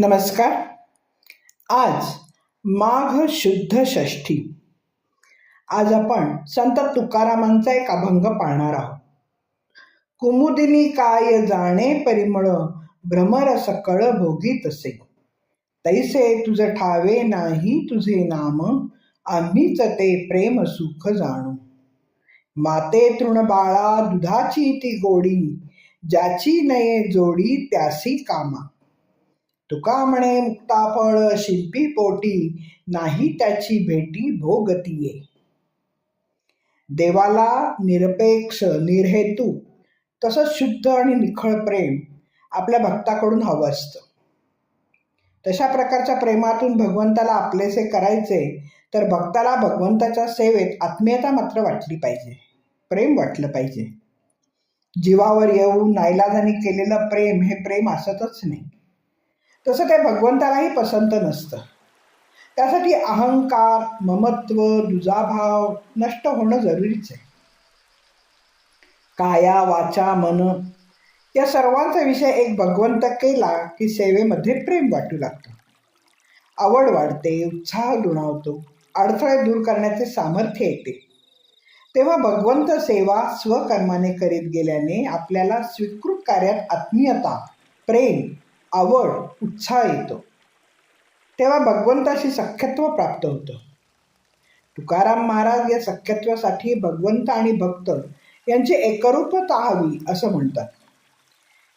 नमस्कार. आज माघ शुद्ध षष्ठी. आज आपण संत तुकारामांचा एक अभंग पाळणार आहोत. कुमुदिनी काय जाणे परिमळ भ्रमर सकळ भोगी तसे. तैसे तुझ ठावे नाही तुझे नाम आम्हीच ते प्रेम सुख जाणू. माते तृण बाळा दुधाची ती गोडी ज्याची नये जोडी त्यासी कामा. तुका म्हणे मुक्ताफळ शिंपी पोटी नाही त्याची भेटी भोगतीये. देवाला निरपेक्ष निर्हेतू तसंच शुद्ध आणि निखळ प्रेम आपल्या भक्ताकडून हवं असतं. तशा प्रकारच्या प्रेमातून भगवंताला आपलेसे करायचे तर भक्ताला भगवंताच्या सेवेत आत्मीयता मात्र वाटली पाहिजे प्रेम वाटलं पाहिजे. जीवावर येऊन नाईलाजाने केलेलं प्रेम हे प्रेम असतच नाही. तसं ते भगवंतालाही पसंत नसतं. त्यासाठी अहंकार ममत्व दुजाभाव नष्ट होणं जरुरीच आहे. काया वाचा मन या सर्वांचा विषय एक भगवंत केला की सेवेमध्ये प्रेम वाटू लागतं. आवड वाढते उत्साह दुणावतो अडथळे दूर करण्याचे सामर्थ्य येते. तेव्हा भगवंत सेवा स्वकर्माने करीत गेल्याने आपल्याला स्वीकृत कार्यात आत्मीयता प्रेम आवड उत्साह येतो. तेव्हा भगवंताशी सख्यत्व प्राप्त होतं. तुकाराम महाराज या सख्यत्वासाठी भगवंत आणि भक्त यांची एकरूपता हवी असं म्हणतात.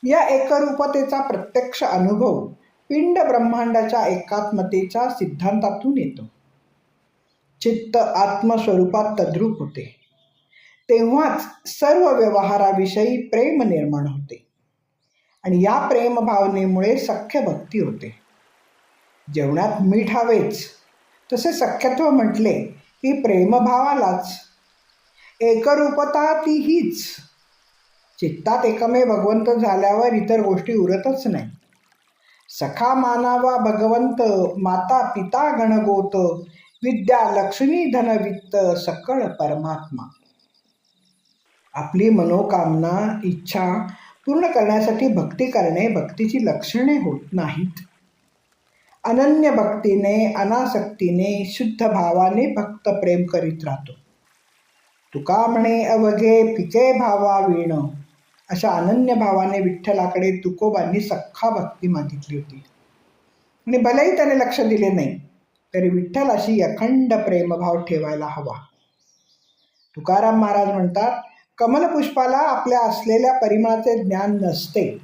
या एकरूपतेचा प्रत्यक्ष अनुभव पिंड ब्रह्मांडाच्या एकात्मतेच्या सिद्धांतातून येतो. चित्त आत्मस्वरूपात तद्रूप होते. तेव्हाच सर्व व्यवहाराविषयी प्रेम निर्माण होते. आणि या प्रेमभावनेमुळे सख्य भक्ती होते. जेवणात मीठ हवेच. तसे सख्यत्व म्हटले की प्रेमभावालाच. एकरूपता ती हीच चित्तात एकमे भगवंत झाल्यावर इतर गोष्टी उरतच नाही. सखा मानावा भगवंत माता पिता गणगोत विद्या लक्ष्मी धन वित्त सकळ परमात्मा. आपली मनोकामना इच्छा पूर्ण करण्यासाठी भक्ती करणे भक्तीची लक्षणे होत नाहीत. अनन्य भक्तीने अनासक्तीने शुद्ध भावाने भक्त प्रेम करीत राहतो. तुका म्हणे अवघे पिके भावा वीण. अशा अनन्य भावाने विठ्ठलाकडे तुकोबांनी सख्खा भक्ती मागितली होती. आणि भलेही त्याने लक्ष दिले नाही तरी विठ्ठलाशी अखंड प्रेमभाव ठेवायला हवा. तुकाराम महाराज म्हणतात कमलपुष्पाला आपल्या असलेल्या परिमळाचे ज्ञान नसते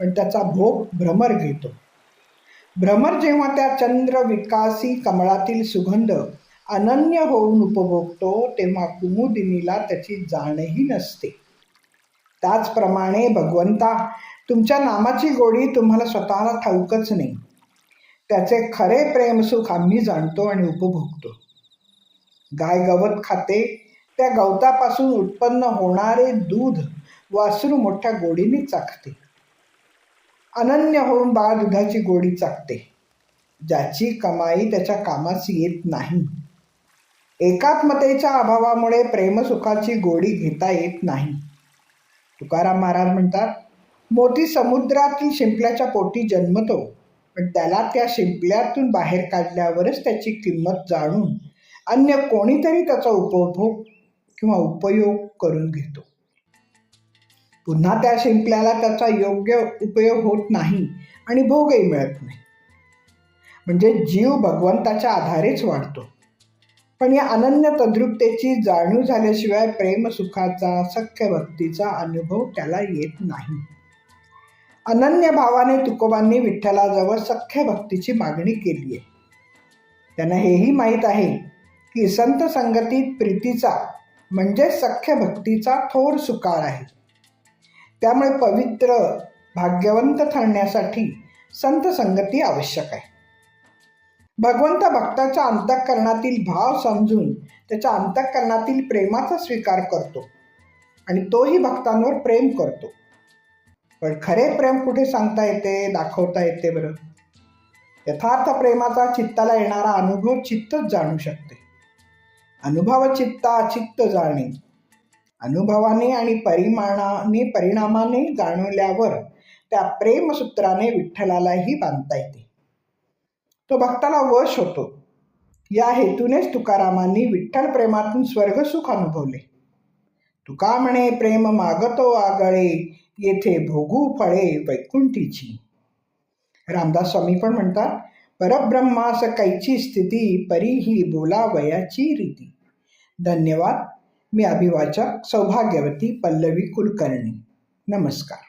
पण त्याचा भोग भ्रमर घेतो. भ्रमर जेव्हा त्या चंद्र विकासी कमळातील सुगंध अनन्य होऊन उपभोगतो तेव्हा कुमुदिनीला त्याची जाणही नसते. त्याचप्रमाणे भगवंता तुमच्या नामाची गोडी तुम्हाला स्वतःला ठाऊकच नाही. त्याचे खरे प्रेमसुख आम्ही जाणतो आणि उपभोगतो. गाय गवत खाते त्या गवतापासून उत्पन्न होणारे दूध वासरू मोठ्या गोडीने चाकते अनन्य होऊन बाळ दुधाची गोडी चाकते ज्याची कमाई त्याच्या कामास येत नाही. एकात्मतेच्या अभावामुळे प्रेमसुखाची गोडी घेता येत नाही. तुकाराम महाराज म्हणतात मोती समुद्रातील शिंपल्याच्या पोटी जन्मतो पण त्याला त्या शिंपल्यातून बाहेर काढल्यावरच त्याची किंमत जाणून अन्य कोणीतरी त्याचा उपभोग किंवा उपयोग करून घेतो. पुन्हा त्या शिंपल्याला त्याचा योग्य उपयोग होत नाही आणि भोगही मिळत नाही. म्हणजे जीव भगवंताच्या आधारेच वाढतो. पण या अनन्य तद्रुपतेची जाणीव झाल्याशिवाय प्रेमसुखाचा सख्य भक्तीचा अनुभव त्याला येत नाही. अनन्य भावाने तुकोबांनी विठ्ठलाजवळ सख्य भक्तीची मागणी केली आहे. त्यांना हेही माहीत आहे की संत संगतीत प्रीतीचा म्हणजे सख्य भक्तीचा थोर सुकाळ आहे. त्यामुळे पवित्र भाग्यवंत ठरण्यासाठी संत संगती आवश्यक आहे. भगवंत भक्ताच्या अंतःकरणातील भाव समजून त्याच्या अंतःकरणातील प्रेमाचा स्वीकार करतो आणि तोही भक्तांवर प्रेम करतो. पण खरे प्रेम कुठे सांगता येते दाखवता येते बरं? यथार्थ प्रेमाचा चित्ताला येणारा अनुभव चित्तच जाणू शकते. अनुभवचित्ता चित्त जाणे अनुभवाने आणि परिमाणाने परिणामाने जाणवल्यावर त्या प्रेमसूत्राने विठ्ठलालाही बांधता येते. तो भक्ताला वश होतो. या हेतूनेच तुकारामांनी विठ्ठल प्रेमातून स्वर्गसुख अनुभवले. तुका म्हणे प्रेम मागतो आगळे येथे भोगू फळे वैकुंठीची. रामदास स्वामी पण म्हणतात परब्रह्मास कैची स्थिती परी ही बोलावयाची रीती. धन्यवाद. मी अभिवाचक सौभाग्यवती पल्लवी कुलकर्णी. नमस्कार.